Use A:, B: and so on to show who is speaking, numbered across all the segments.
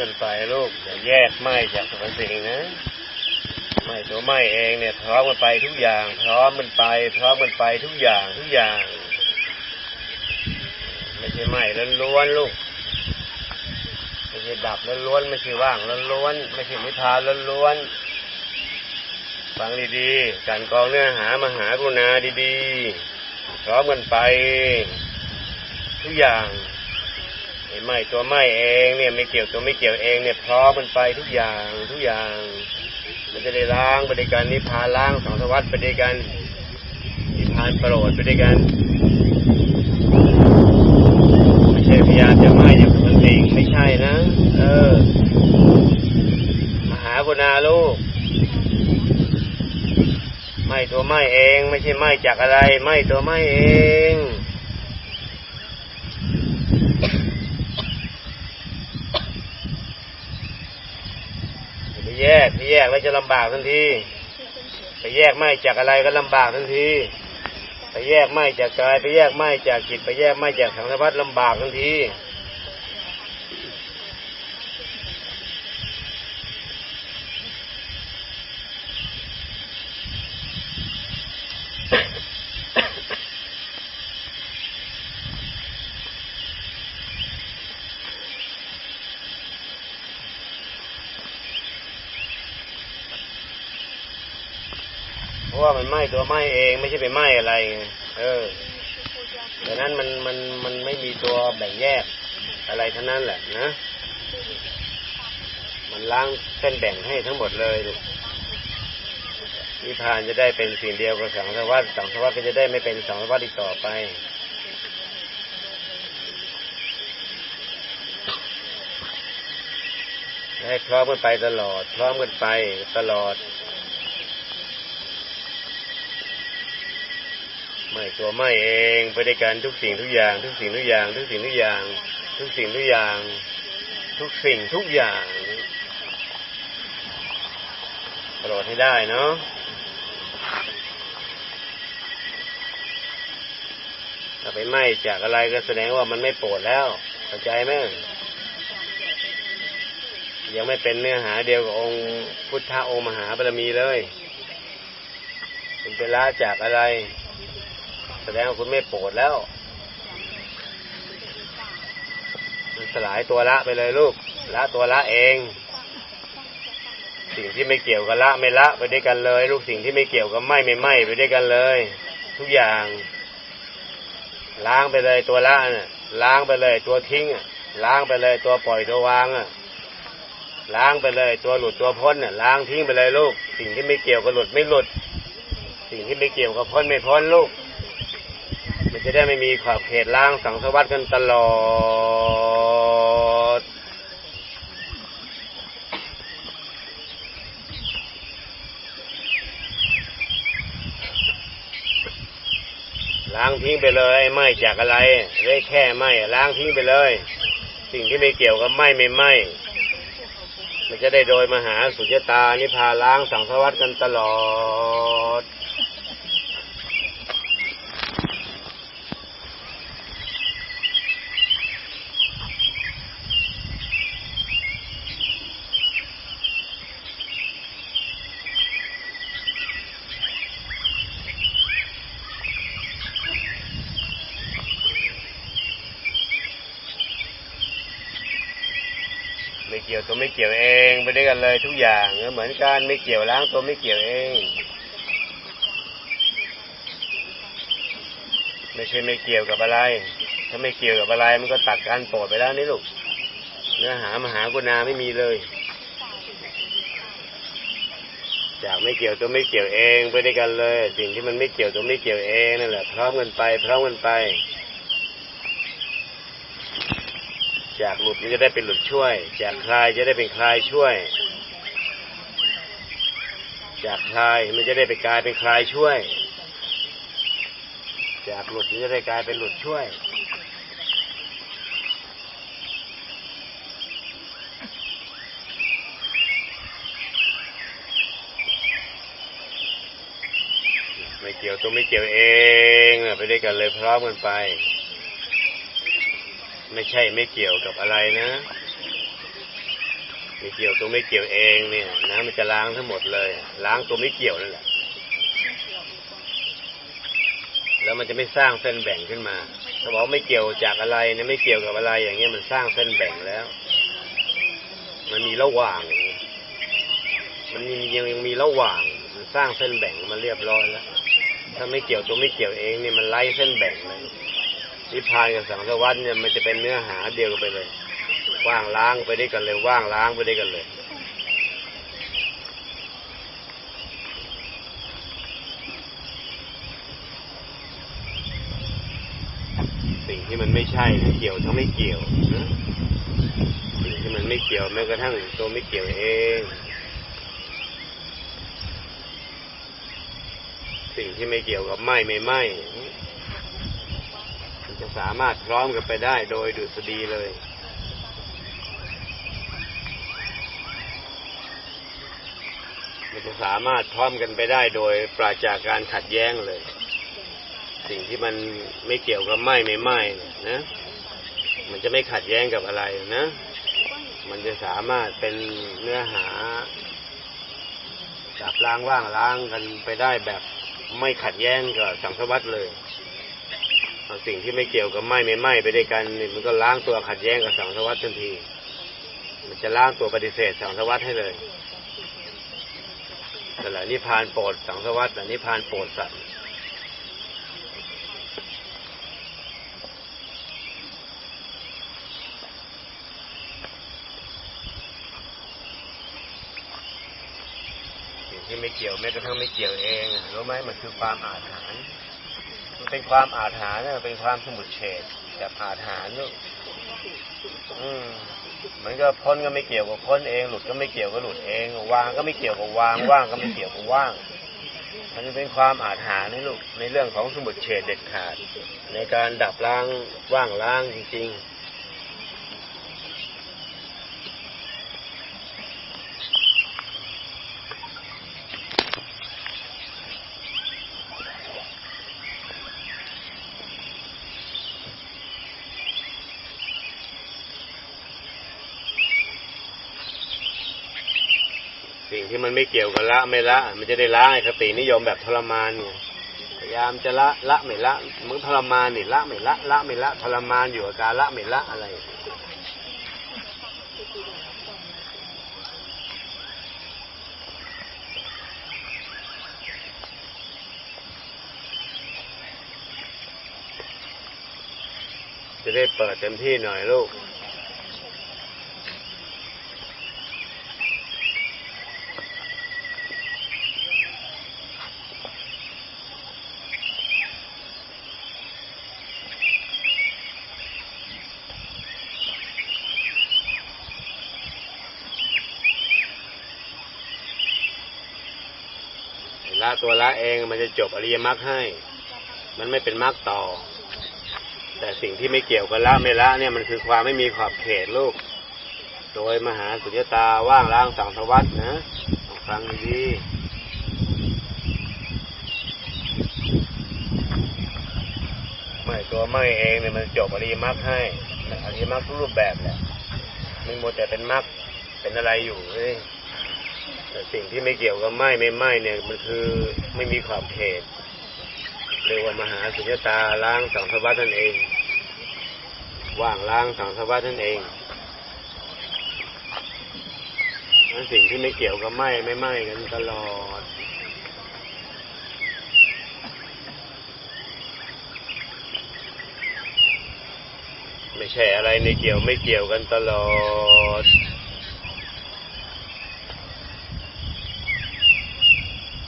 A: กันไปลูกอย่าแยกไม่จากสรรพสิ่งนะไม่ตัวไม่เองเนี่ยพร้อมกันไปทุกอย่าง พร้อมกันไป พร้อมกันไปทุกอย่างทุกอย่าง ไม่ใช่ไม่ล้วนๆลูกไม่ใช่ดับล้วนๆไม่ใช่ว่างล้วนๆไม่ใช่นิพพานล้วนๆฟังดีๆการกองเนื้อหามหากรุณาดีๆพร้อมกันไป ทุกอย่าง ไอ้ไม่ตัวไม่เองเนี่ยไม่เกี่ยวตัวไม่เกี่ยวเองเนี่ยพร้อมกันไปทุกอย่างทุกอย่างมันจะได้ล้างไปด้วยกันนิพพานล้างสังสวัฏไปด้วยกันนิพพานปรดไปด้วยกันไม่ใช่พยายามจะไม่อย่างมันสิ่งไม่ใช่นะ เออมหากุณาลูกไม่ตัวไม่เอง ไม่ใช่ไม่จากอะไรไม่ตัวไม่เอง อย่าไปแยกไปแยกแล้วจะลำบากทันทีไปแยกไม่จากอะไรก็ลำบากทันทีไปแยกไม่จากกายไปแยกไม่จากจิตไปแยกไม่จากสังสารวัฏลำบากทันที เพราะว่ามันไหม้ ตัวไหม้เองไม่ใช่ไปไหม้อะไร เออดังนั้นมันมันมันไม่มีตัวแบ่งแยกอะไรทั้งนั้นแหละนะ มันล้างเส้นแบ่งให้ทั้งหมดเลยนิพพานจะได้เป็นสิ่งเดียวกับสังสารวัฏสังสารวัฏก็จะได้ไม่เป็นสังสารวัฏอีกต่อไปให้พร้อมกันไปตลอด พร้อมกันไปตลอด ไม่ตัวไม่เองไปด้วยกันทุกสิ่งทุกอย่าง ทุกสิ่งทุกอย่าง ทุกสิ่งทุกอย่าง ทุกสิ่งทุกอย่าง ทุกสิ่งทุกอย่างโปรดให้ได้เนาะถ้าไปไหม้จากอะไรก็แสดงว่ามันไม่โปรดแล้วเข้าใจไหมยังไม่เป็นเนื้อหาเดียวกับองค์พุทธองค์มหาบารมีเลย เป็นไปละจากอะไร แสดงว่าคุณไม่โปรดแล้ว มันสลายตัวละไปเลยลูก ละตัวละเอง สิ่งที่ไม่เกี่ยวกับละไม่ละไปด้วยกันเลย ลูกสิ่งที่ไม่เกี่ยวกับไม่ไม่ไม่ไปด้วยกันเลย ทุกอย่าง ล้างไปเลยตัวละน่ะ ล้างไปเลย ตัวทิ้งอะล้างไปเลยตัวปล่อยตัววางอะล้างไปเลยตัวหลุดตัวพ้นน่ะล้างทิ้งไปเลยลูก สิ่งที่ไม่เกี่ยวกับหลุดไม่หลุด สิ่งที่ไม่เกี่ยวกับพ้นไม่พ้นลูก จะได้ไม่มีขอบเขตล้างสังสารวัตกันตลอด ล้างทิ้งไปเลยไม่จากอะไรได้แค่ไม่ล้างทิ้งไปเลย สิ่งที่ไม่เกี่ยวกับไม่ไม่ไม่มันจะได้โดยมหาสุญญตานิพพานล้างสังสารวัตกันตลอด ไม่เกี่ยวตัวไม่เกี่ยวเองไป ด้วยกันเลยทุกอย่างเหมือนกันไม่เกี่ยวล้างตัวไม่เกี่ยวเอง ไม่ใช่ไม่เกี่ยวกับอะไร ถ้าไม่เกี่ยวกับอะไรมันก็ตัดการโปรดไปแล้วนี่ลูกเนื้อหามหากุณาไม่มีเลย จากไม่เกี่ยวตัวไม่เกี่ยวเองไปด้วยกันเลย สิ่งที่มันไม่เกี่ยวตัวไม่เกี่ยวเองนั่นแหละพร้อมกันไปพร้อมกันไป จากหลุดมันจะได้เป็นหลุดช่วย จากคลายจะได้เป็นคลายช่วย จากคลายมันจะได้ไปกลายเป็นคลายช่วย จากหลุดมันจะได้กลายเป็นหลุดช่วยไม่เกี่ยวตัวไม่เกี่ยวเองอะไปด้วยกันเลยพร้อมกันไป ไม่ใช่ไม่เกี่ยวกับอะไรนะไม่เกี่ยวตัวไม่เกี่ยวเองเนี่ยนะมันจะล้างทั้งหมดเลย ล้างตัวไม่เกี่ยวนั่นแหละ แล้วมันจะไม่สร้างเส้นแบ่งขึ้นมาถ้าบอกไม่เกี่ยวจากอะไรเนี่ยไม่เกี่ยวกับอะไร อย่างเงี้ยมันสร้างเส้นแบ่งแล้ว มันมีระหว่าง มันยังยังมีระหว่าง มันสร้างเส้นแบ่งมาเรียบร้อยแล้วถ้าไม่เกี่ยวตัวไม่เกี่ยวเองเนี่ยมันไล่เส้นแบ่งเลย นิพพานกับสังสารวัฏเนี่ยมันจะเป็นเนื้อหาเดียวกันไปเลย ว่างล้างไปได้กันเลยว่างล้างไปได้กันเลย สิ่งที่มันไม่ใช่ทั้งเกี่ยวทั้งไม่เกี่ยวสิ่งที่มันไม่เกี่ยวแม้กระทั่งตัวไม่เกี่ยวเองสิ่งที่ไม่เกี่ยวกับไหมไม่ไหมมัน จะสามารถพร้อมกันไปได้โดยดุษฎีเลย มันจะสามารถพร้อมกันไปได้โดยปราศจากการขัดแย้งเลย สิ่งที่มันไม่เกี่ยวกับไหมไม่ไหมเนี่นะ มันจะไม่ขัดแย้งกับอะไรนะ มันจะสามารถเป็นเนื้อหาจับล้างว่างล้างกันไปได้แบบไม่ขัดแย้งกับสังสวัตเลย สิ่งที่ไม่เกี่ยวกับไหมไม่ไหมไปด้วยกันมันก็ล้างตัวขัดแย้งกับสังสารวัตทันที มันจะล้างตัวปฏิเสธสังสารวัตให้เลยแต่ละนิพพานโปรดสังสารวัตแต่นิพพานโปรดสัตว์สิ่งที่ไม่เกี่ยวแม้กระทั่งไม่เกี่ยวเองอะรู้ไหมมันคือความอาถรรพ์ เป็นความอาถรรพ์นะเป็นความสมุดเฉดแบบอาถรรพ์ลูกอืมมันก็พ้นก็ไม่เกี่ยวกับพ้นเองหลุดก็ไม่เกี่ยวกับหลุดเองวางก็ไม่เกี่ยวกับวางว่างก็ไม่เกี่ยวกับว่าง มันเป็นความอาถรรพ์นี่ลูกในเรื่องของสมุดเฉดเด็ดขาด ในการดับล้างว่างล้างจริง ๆ สิ่ง ที่มันไม่เกี่ยวกับละไม่ละ มันจะได้ล้างไอ้คตินิยมแบบทรมานไงพยายามจะละละไม่ละมึงทรมานนี่ละไม่ละละไม่ละทรมานอยู่กับการละไม่ละอะไรจะได้เปิดเต็มที่หน่อยลูก ละตัวละเองมันจะจบอริยมรรคให้ มันไม่เป็นมรรคต่อ แต่สิ่งที่ไม่เกี่ยวกับละไม่ละเนี่ยมันคือความไม่มีขอบเขตลูก โดยมหาสุญญตาว่างล้างสังสวัตนะฟังดีๆไม่ตัวไม่เองเนี่ยมันจบอริยมรรคให้อริยมรรคทุกรูปแบบแหละไม่หมดแต่เป็นมรรคเป็นอะไรอยู่เฮ้ย แต่สิ่งที่ไม่เกี่ยวกับไหมไม่ไหมเนี่ยมันคือไม่มีขอบเขตเรียกว่ามหาสุญญตาล้างสังสวัฏนั่นเอง ว่างล้างสังสวัฏนั่นเองนั้นสิ่งที่ไม่เกี่ยวกับไหมไม่ไหมกันตลอดไม่ใช่อะไรในเกี่ยวไม่เกี่ยวกันตลอด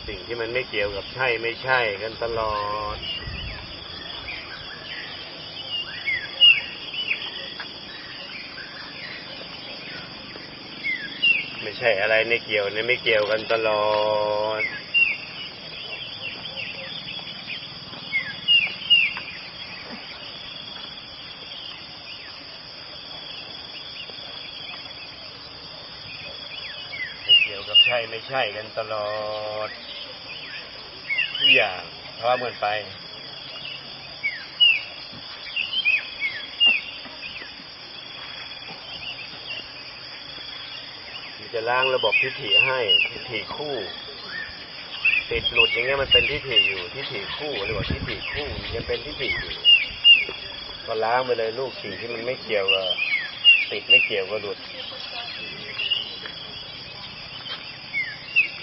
A: สิ่ง ที่มันไม่เกี่ยวกับใช่ไม่ใช่กันตลอด ไม่ใช่อะไรในเกี่ยวในไม่เกี่ยวกันตลอดไม่เกี่ยวกับใช่ไม่ใช่กันตลอด ทุกอย่างพร้อมกันไปมจะล้างระบบทิฏฐิให้ทิฏฐิคู่ ติดหลุดอย่างเงี้ยมันเป็นทิฏฐิอยู่ทิฏฐิคู่เรียกว่าทิฏฐิคู่ยังเป็นทิฏฐิอยู่ก็ล้างไปเลยลูกสิ่งที่มันไม่เกี่ยวกับติดไม่เกี่ยวกับหลุด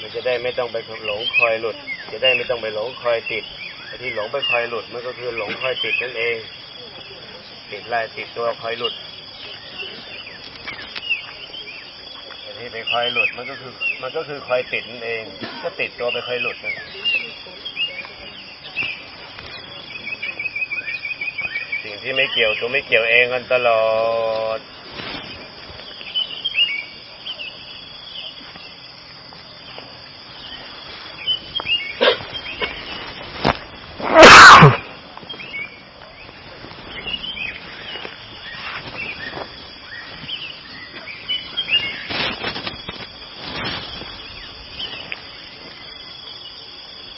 A: มัน จะได้ไม่ต้องไปหลงคอยหลุด จะได้ไม่ต้องไปหลงคอยติดไอ้ที่หลงไปคอยหลุดมันก็คือหลงคอยติดนั่นเอง ติดลายติดตัวคอยหลุดไอ้ที่ไปคอยหลุดมันก็คือ มันก็คือคอยติดนั่นเอง ก็ติดตัวไปคอยหลุดนั่นสิ่งที่ไม่เกี่ยวตัวไม่เกี่ยวเองกันตลอด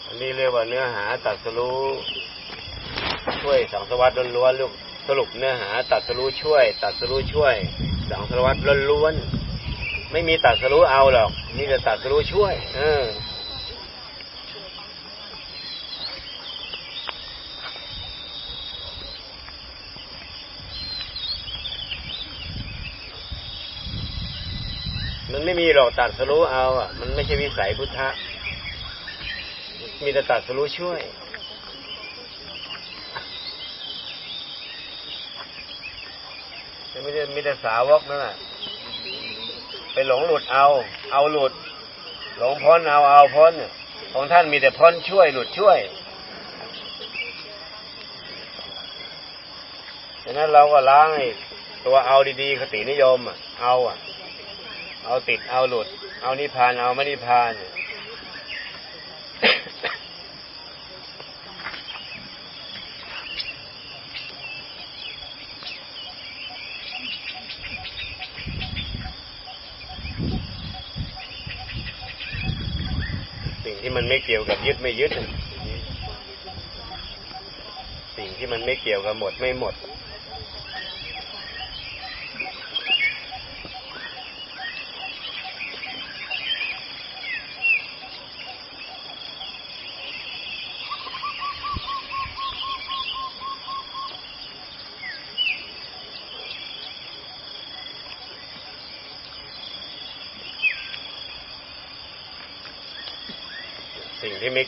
A: อันนี้เรียกว่าเนื้อหา ตัดสรู้ช่วยสังสวัสดิ์ล้วนๆลูกสรุปเนื้อหา ตัดสรู้ช่วย ตัดสรู้ช่วย สังสวัสดิ์ล้วนๆไม่มีตัดสรู้เอาหรอกมีแต่ตัดสรู้ช่วย เออมันไม่มีหรอกตัดสรู้เอาอะ มันไม่ใช่วิสัยพุทธะ มีแต่ตัดสรู้ช่วยแต่ไม่ได้มีแต่สาวกนั่นแหละไปหลงหลุดเอา เอาหลุด หลงพ้นเอาเอาพ้นเนี่ยของท่านมีแต่พ้นช่วยหลุดช่วยดังนั้นเราก็ล้างไอ้ตัวเอาดีๆคตินิยมอะเอาอะ เอาติดเอาหลุด เอานิพานเอาไม่นิพพานเนี่ย สิ่งที่มันไม่ เกี่ยวกับยึดไม่ยึด สิ่งที่มันไม่เกี่ยวกับหมดไม่หมด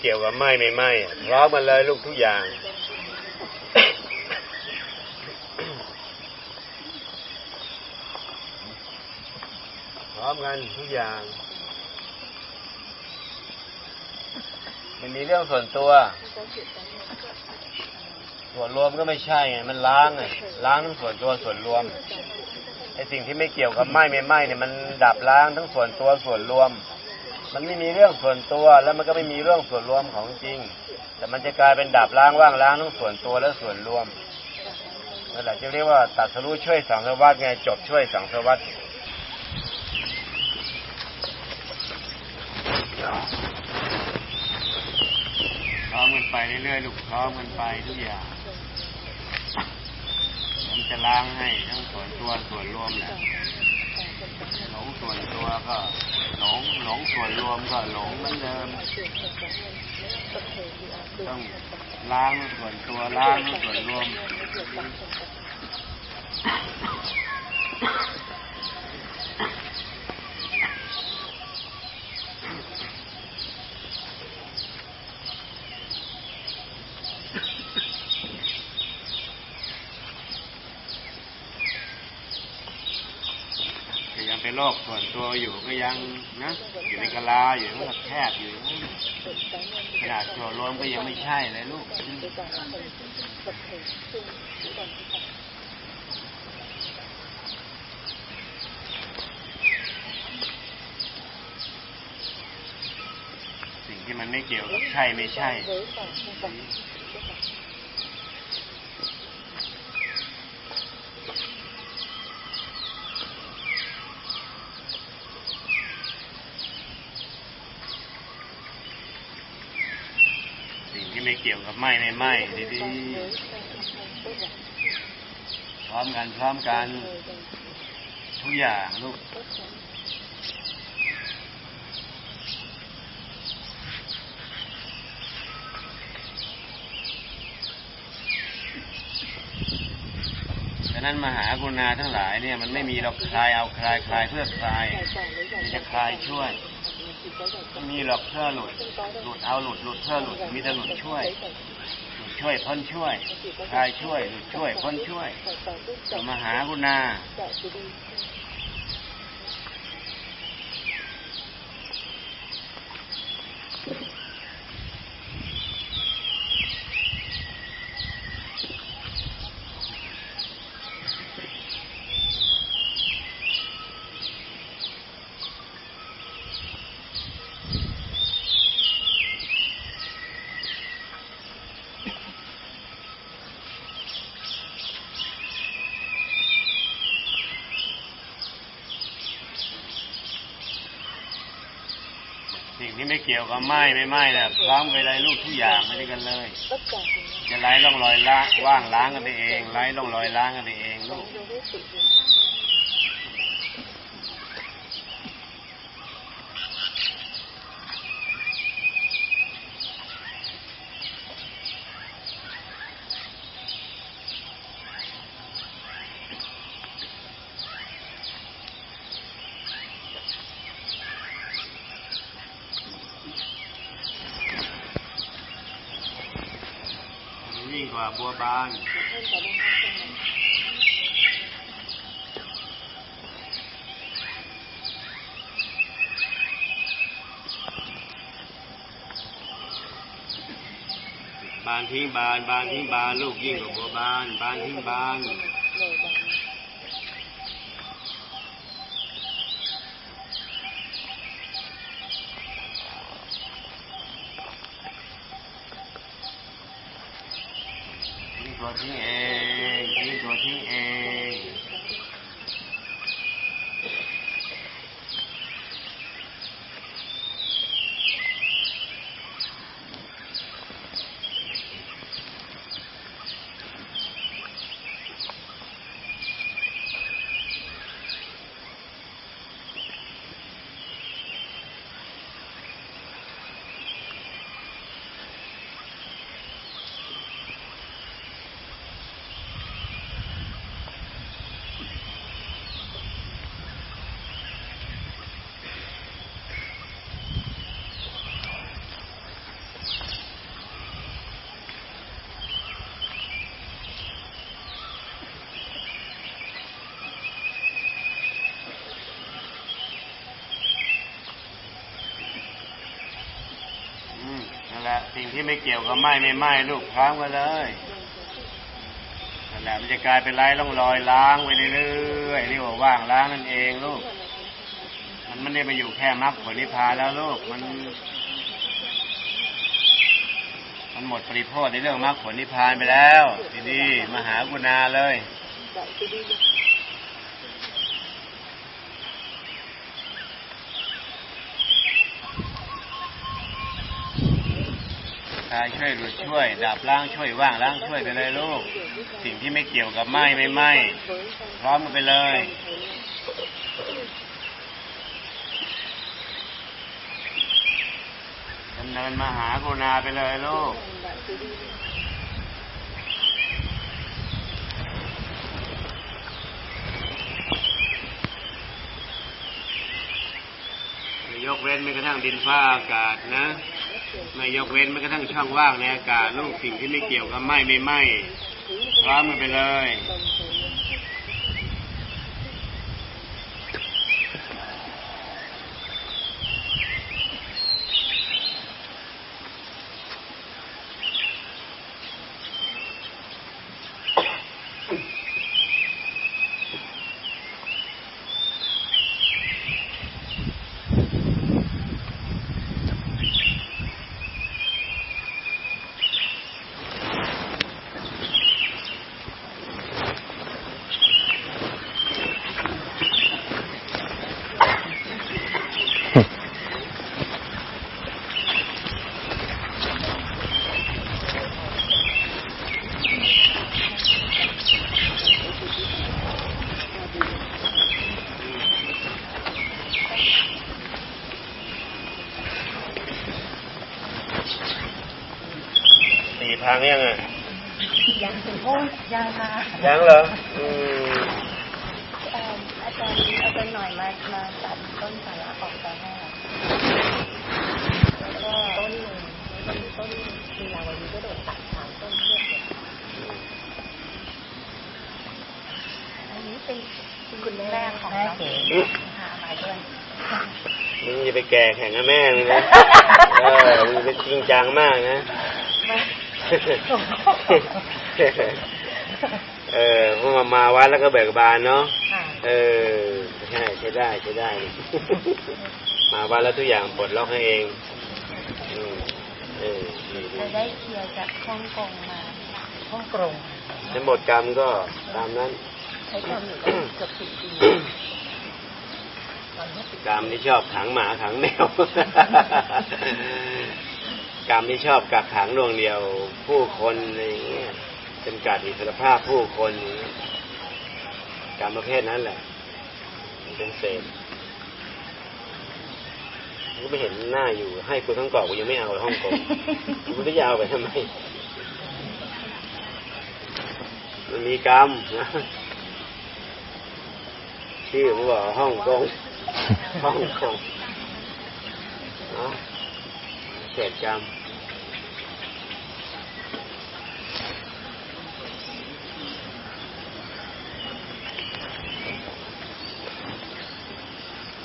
A: เกี่ยวกับไหม้ไม่ไหม้พร้อมกันเลยลูกทุกอย่างพร้อมกันทุกอย่างมันมีเรื่องส่วนตัว ส่วนรวมก็ไม่ใช่ไง มันล้างไงล้างทั้งส่วนตัวส่วนรวมไอ้สิ่งที่ไม่เกี่ยวกับไหม้ไม่ไหม้เนี่ยมันดับล้างทั้งส่วนตัวส่วนรวม มันไม่มีเรื่องส่วนตัวแล้วมันก็ไม่มีเรื่องส่วนรวมของจริง แต่มันจะกลายเป็นดับล้างว่างล้างทั้งส่วนตัวและส่วนรวมนั่นแหละจะเรียกว่าตัดสรู้ช่วยสังสารวัตไงจบช่วยสังสารวัตพร้อมกันไปเรื่อยๆลูกพร้อมกันไปทุกอย่างผมจะล้างให้ทั้งส่วนตัวส่วนรวมแหละ ส่วนตัวก็หลงหลงส่วนรวมก็หลงเหมือนเดิมต้องล้างส่วนตัวล้างส่วนรวม ก็ยังเป็น โรคส่วนตัวอยู่ก็ยังนะอยู่ในกะลาอยู่ในแคบอยู่ขนาดส่วรวมก็ยังไม่ใช่เลยลูกสิ่งที่มันไม่เกี่ยวกับใช่ไม่ใช่ ที่ไม่เกี่ยวกับไม้ในไม้ดีๆพร้อมกันพร้อมกัน ทุกอย่างลูกดังนั้นมหากรุณาทั้งหลายเนี่ยมันไม่มีเราคลายเอาคลายคลายเพื่อคลายจะคลายช่วย ไม่มีหรอกเพื่อหลุด หลุดเอาหลุดหลุดเพื่อหลุด มีแต่หลุดช่วย หลุดช่วยพ้นช่วยคลายช่วย หลุดช่วยพ้นช่วยมหากรุณา ไม่เกี่ยวกับไหม้ไม่ไหม้เนี่ยพร้อมไปเลยลูกทุกอย่างไม่ได้กันเลย จะไล่ร่องรอยละว่างล้างกันไปเองไล่ร่องรอยล้างกันไปเองลูก ยิ่งก ว่าบัวบานบานทิ้งบาน บานทิ้งบาน ลูกยิ่งกว่าบัวบาน บานทิ้งบาน ทิ้งตัวทิ้งเองทิ้งตัวทิ้งเองอืมนั่นแห ละสิ่งที่ไม่เกี่ยวกับไหม้ไม่ไหม้ลูกพร้อมกันเลยนั่นแหละมันจะกลายเป็นไร้ร่องรอยล้างไปเรื่อยๆเรียกว่าว่างล้างนั่นเองลูก มันไม่ได้มาอยู่แค่มรรคผลนิพพานแล้วลูกมัน มันหมดปริโภคในเรื่องมรรคผลนิพพานไปแล้ว ทีนี้มหากุณาเลยายช่วยหลุดช่วย ดับล้างช่วยว่างล้างช่วยไปเลยลูก สิ่งที่ไม่เกี่ยวกับไหม้ไม่ไหม้พร้อมกันไปเลยดำเนินมาหากรุณาไปเลยลูกยกเว้นไม่กระทั่งดินฟ้าอากาศนะ ไม่ยกเว้นไม่กระทั่งช่องว่างในอากาศลูกสิ่งที่ไม่เกี่ยวกับไหม้ไม่ไหม้พร้อมมันไปเลย สี่พังยังไง
B: ยังโอ้ยยังค่ะ
A: ยังเหรออืม
B: เอ่ออาจารย์อาจารย์หน่อยมามาตัดต้นสาระออกตอนแรกแล้วก็ต้นหนึ่งต้นต้นมีลาวานีก็โดนตัดสามต้นเลือดเลยอันนี้เป็นคุณแม่ของน้องเก๋พามาด้วย
A: มึงอย่าไป แก่แข่งกับแม่มึงนะเออมึงเป็นจริงจังมากนะ
B: มา
A: เออพวกมามาวัดแล้วก็เบิกบานเนาะ
B: ค่ะ
A: เออใช่ใช้ได้ใช้ได้ มาวัดแล้วทุกอย่างปลดล็อกให้เองอืมเออดีดี
B: จะได้เคลียร์จากฮ่องกงมาฮ่องกง
A: ทั้งหมดกรรมก็ตามนั้น
B: ใช้ความอยู่ได้เกือบสิบปีตอนนี้ติด
A: กรรมที่ชอบขังหมาขังแมวกรรมที่ชอบกักขังดวงเดียว ผู้คนอะไรอย่างเงี้ยจำกัดอิสรภาพผู้คนอย่างเงี้ยกรรมประเภทนั้นแหละมันเป็นเศษกูไม่เห็นหน้าอยู่ให้กูทั้งเกาะกูยังไม่เอาเลยฮ่องกงกูจะเอาไปทำไมมันมีกรรมนะชื่อมันบอกฮ่องกง ฮ่องกงเนาะเศษกรรม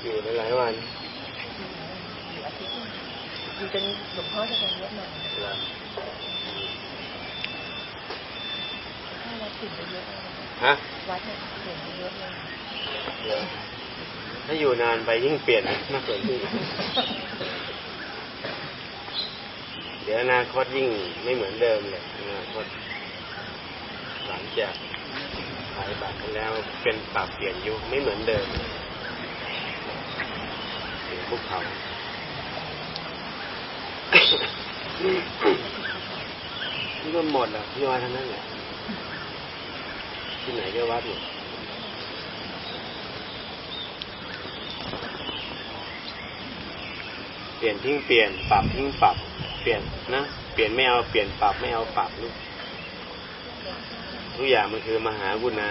A: อยู่หลายๆวัน
B: ถ้าอยู่นา
A: นไปยิ่งเปลี่ยนมากกว่านี้เดี๋ยวอนาคตยิ่งไม่เหมือนเดิมเลยอนาคตหลังจากขายบัตรกันแล้วเป็นปรับเปลี่ยนยุคไม่เหมือนเดิมเลยถึงภูเขานี่ก็หมดแล้วที่วัดทั้งนั้นแหละที่ไหนก็วัดหมดเป ลี่ยนทิ้งเปลี่ยนปรับทิ้งปรับเปลี่ยนนะเปลี่ยนไม่เอาเปลี่ยนปรับไม่เอาปรับลูกทุกอย่างมันคือมหากุณา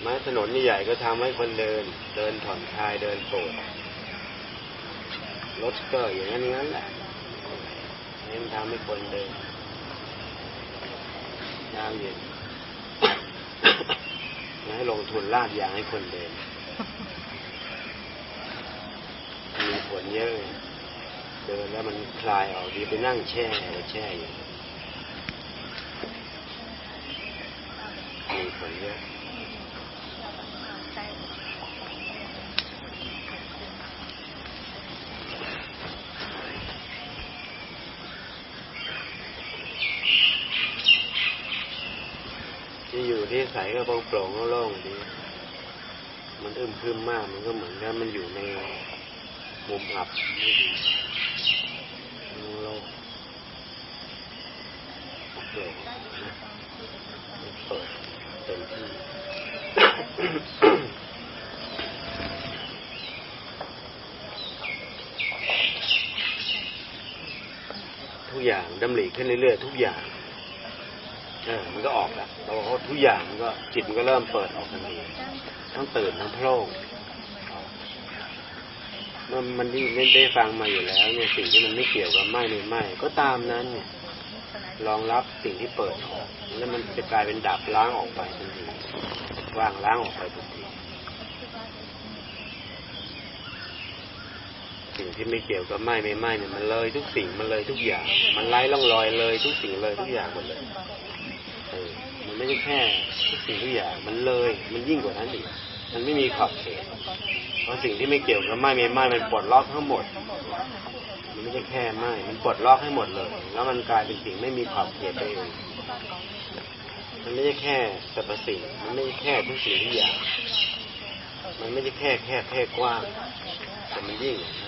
A: ไม้ถนนใหญ่ก็ทำให้คนเดิน เดินผ่อนคลายเดินโปรดรถก็อย่างนั้นอย่างนั้นแหละเน้นทำให้คนเดินยาวเย็นให้ลงทุนลาดยางให้คนเดิน มีผลเยอะ เดินแล้วมันคลายออกดีไปนั่งแช่แช่อยู่มีผลเยอะที่อยู่ที่ใสก็โปร่งโปร่งๆโล่งดี มันอึมครึมมาก มันก็เหมือนกับมันอยู่ใน มุมอับไม่ดีโล่งโปร่งนะเปิดเต็มที่ทุกอย่างดำริขึ้นเรื่อยๆทุกอย่างเออมันก็ออกแล้วเราทุกอย่างมันก็จิตมันก็เริ่มเปิดออกทันทีทั้งตื่นทั้งโพร่ง มันมันยิ่ไม่ได้ฟังมาอยู่แล้วเนี่ยสิ่งที่มันไม่เกี่ยวกับไม่ไม่ไม่ก็ตามนั้นเนี่ยรองรับสิ่งที่เปิดออกแล้วมันจะกลายเป็นดับล้างออกไปทันทีว่างล้างออกไปทันทีสิ่งที่ไม่เกี่ยวกับไม่ไม่ไม่เนี่ยมันเลยทุกสิ่งมันเลยทุกอย่าง มันไล่ล่องลอยเลยทุกสิ่งเลยทุกอย่างหมดเลยเออมันไม่ใช่แค่ทุกสิ่งทุกอย่างมันเลย มันยิ่งกว่านั้นอีก มันไม่มีขอบเขตเพราะสิ่งที่ไม่เกี่ยวกับไม่ไม่ไม้มันปลดล็อกทั้งหมด มันไม่ใช่แค่ไม้มันปลดล็อกให้หมดเลย แล้วมันกลายเป็นสิ่งไม่มีขอบเขตไปเองมันไม่ใช่แค่สรรพสิ่งมันไม่ใช่แค่ทุกสิ่งทุกอย่าง มันไม่ใช่แค่แค่แค่กว้างแต่มันยิ่งนะ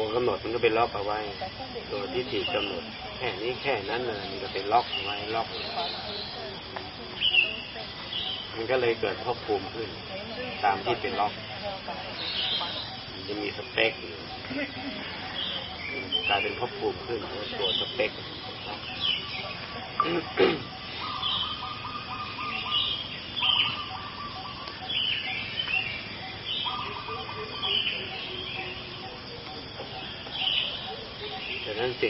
A: ตัวกำหนดมันก็เป็นล็อกเอาไว้ ตัวที่ถีกำหนด แค่นี้แค่นั้นเลยมันก็เป็นล็อกเอาไว้ล็อกมันก็เลยเกิดภพภูมิขึ้น ตามที่เป็นล็อกมันจะมีสเปคอยู่กลายเป็นภพภูมิขึ้นตัวสเปค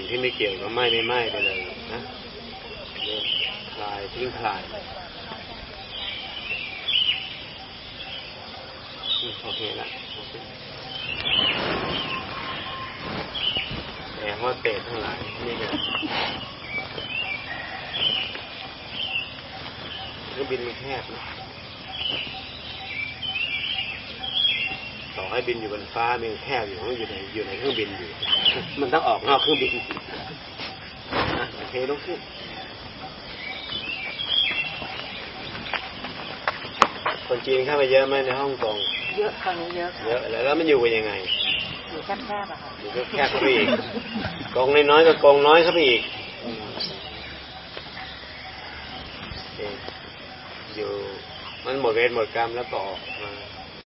A: ที่ไม่เกี่ยวก็ไม่ไม่ไม่ไปเลยนะคลายทิ้งคลายโอเคละแต่ว่าเตะทั้งหลายนี่ไงเครื่องบินมันแคบนะ ต่อให้บินอยู่บนฟ้ามันยังแคบอยู่มันอยู่ในอยู่ในเครื่องบินอยู่ มันต้องออกนอกเครื่องบินอะโอเคลุกขึ้นคนจีนเข้าไปเยอะไหมในฮ่องกง
B: เยอะคราวนี้เยอะ
A: เยอะแล้วแล้วมันอยู่กันยังไง
B: อยู่แคบๆอะค่ะ
A: อยู่ก็แคบเข้าไปอีกกองน้อยๆก็กองน้อยเข้าไปอีกอืมโอเคอยู่มันหมดเวรหมดกรรมแล้วก็ออกมา